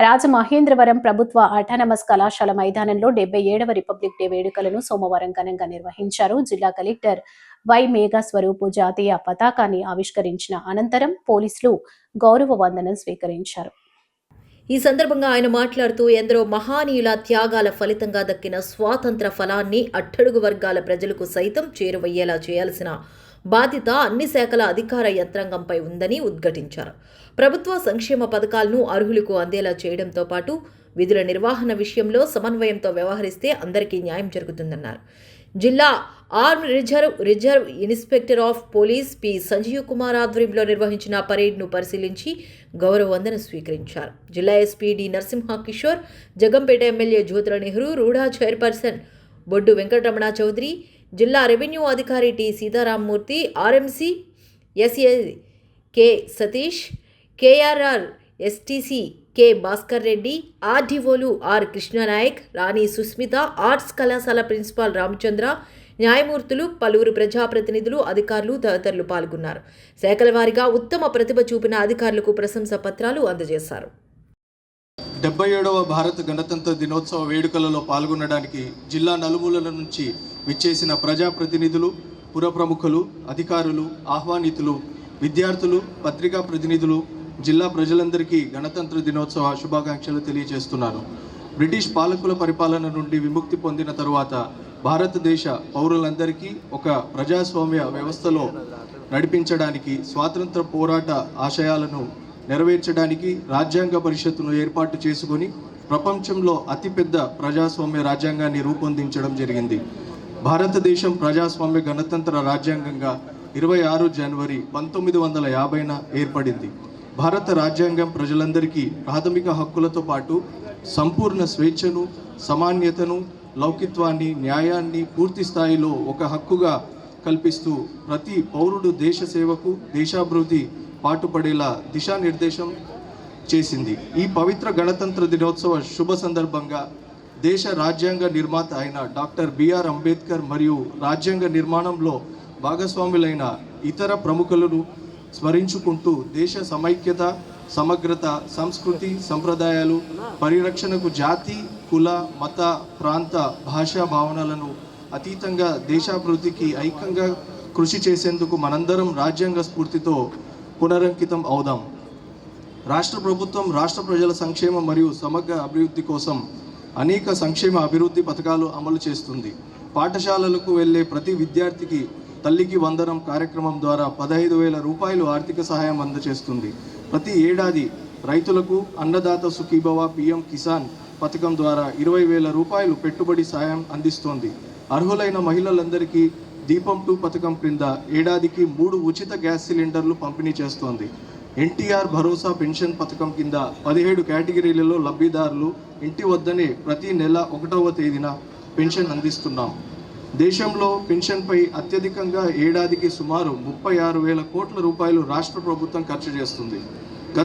రాజమహేంద్రవరం ప్రభుత్వ అటానమస్ కళాశాల మైదానంలో డెబ్బై ఏడవ రిపబ్లిక్ డే వేడుకలను సోమవారం ఘనంగా నిర్వహించారు జిల్లా కలెక్టర్ వై మేఘా స్వరూపు జాతీయ పతాకాన్ని ఆవిష్కరించిన అనంతరం పోలీసులు గౌరవ వందనం స్వీకరించారు. ఈ సందర్భంగా ఆయన మాట్లాడుతూ ఎందరో మహానీయుల త్యాగాల ఫలితంగా దక్కిన స్వాతంత్ర ఫలాన్ని అట్టడుగు వర్గాల ప్రజలకు సైతం చేరువయ్యేలా చేయాల్సిన బాధ్యత అన్ని శాఖల అధికార యంత్రాంగంపై ఉందని ఉద్ఘాటించారు. ప్రభుత్వ సంక్షేమ పథకాలను అర్హులకు అందేలా చేయడంతో పాటు విధుల నిర్వహణ విషయంలో సమన్వయంతో వ్యవహరిస్తే అందరికీ న్యాయం జరుగుతుందన్నారు. జిల్లా arm reserve reserve inspector of police P. Sanjeev Kumar ఆధ్వర్యంలో నిర్వహించిన పరేడ్ను పరిశీలించి గౌరవ వందన స్వీకరించారు. జిల్లా SP D. Narasimha Kishore Jaggampeta MLA Jyothula Nehru రూఢా chairperson Boddu Venkataramana Chowdary జిల్లా రెవెన్యూ అధికారి T Sitaramamurthy RMC SA K Satish KRR STC K Bhaskar Reddy ఆర్డీఓలు R Krishna Naik Rani Susmitha arts కళాశాల ప్రిన్సిపాల్ రామచంద్ర న్యాయమూర్తులు పలువురు ప్రజాప్రతినిధులు అధికారులు తదితరులు పాల్గొన్నారు. శాఖల వారీగా ఉత్తమ ప్రతిభ చూపిన అధికారులకు ప్రశంస పత్రాలు అందజేశారు. డెబ్బై ఏడవ భారత గణతంత్ర దినోత్సవ వేడుకలలో పాల్గొనడానికి జిల్లా నలుమూలల నుంచి విచ్చేసిన ప్రజాప్రతినిధులు పుర ప్రముఖులు అధికారులు ఆహ్వానితులు విద్యార్థులు పత్రికా ప్రతినిధులు జిల్లా ప్రజలందరికీ గణతంత్ర దినోత్సవ శుభాకాంక్షలు తెలియజేస్తున్నాను బ్రిటిష్ పాలకుల పరిపాలన నుండి విముక్తి పొందిన తరువాత భారతదేశ పౌరులందరికీ ఒక ప్రజాస్వామ్య వ్యవస్థలో నడిపించడానికి స్వాతంత్ర పోరాట ఆశయాలను నెరవేర్చడానికి రాజ్యాంగ పరిషత్తును ఏర్పాటు చేసుకొని ప్రపంచంలో అతిపెద్ద ప్రజాస్వామ్య రాజ్యాంగాన్ని రూపొందించడం జరిగింది. భారతదేశం ప్రజాస్వామ్య గణతంత్ర రాజ్యాంగంగా ఇరవై ఆరు జనవరి పంతొమ్మిది వందల యాభైన ఏర్పడింది. భారత రాజ్యాంగం ప్రజలందరికీ ప్రాథమిక హక్కులతో పాటు సంపూర్ణ స్వేచ్ఛను సమాన్యతను లౌకిత్వాన్ని న్యాయాన్ని పూర్తి స్థాయిలో ఒక హక్కుగా కల్పిస్తూ ప్రతి పౌరుడు దేశ సేవకు దేశాభివృద్ధి పాటుపడేలా దిశానిర్దేశం చేసింది. ఈ పవిత్ర గణతంత్ర దినోత్సవ శుభ సందర్భంగా దేశ రాజ్యాంగ నిర్మాత అయిన డాక్టర్ బిఆర్ అంబేద్కర్ మరియు రాజ్యాంగ నిర్మాణంలో భాగస్వాములైన ఇతర ప్రముఖులను స్మరించుకుంటూ దేశ సమైక్యత సమగ్రత సంస్కృతి సంప్రదాయాలు పరిరక్షణకు జాతి కుల మత ప్రాంత భాషా భావనలను అతీతంగా దేశాభివృద్ధికి ఐక్యంగా కృషి చేసేందుకు మనందరం రాజ్యాంగ స్ఫూర్తితో పునరంకితం అవుదాం. రాష్ట్ర ప్రభుత్వం రాష్ట్ర ప్రజల సంక్షేమం మరియు సమగ్ర అభివృద్ధి కోసం అనేక సంక్షేమ అభివృద్ధి పథకాలు అమలు చేస్తుంది. పాఠశాలలకు వెళ్ళే ప్రతి విద్యార్థికి తల్లికి వందనం కార్యక్రమం ద్వారా పదహైదు వేల రూపాయలు ఆర్థిక సహాయం అందజేస్తుంది ప్రతి ఏడాది రైతులకు అన్నదాత సుఖీభవ పిఎం కిసాన్ పథకం ద్వారా ఇరవై వేల రూపాయలు పెట్టుబడి సాయం అందిస్తోంది. అర్హులైన మహిళలందరికీ దీపం టూ పథకం క్రింద ఏడాదికి మూడు ఉచిత గ్యాస్ సిలిండర్లు పంపిణీ చేస్తోంది. ఎన్టీఆర్ భరోసా పెన్షన్ పథకం కింద పదిహేడు కేటగిరీలలో లబ్ధిదారులు ఇంటి వద్దనే ప్రతి నెల ఒకటవ తేదీన పెన్షన్ అందిస్తున్నాం. దేశంలో పెన్షన్పై అత్యధికంగా ఏడాదికి సుమారు ముప్పై ఆరు వేల కోట్ల రూపాయలు రాష్ట్ర ప్రభుత్వం ఖర్చు చేస్తుంది.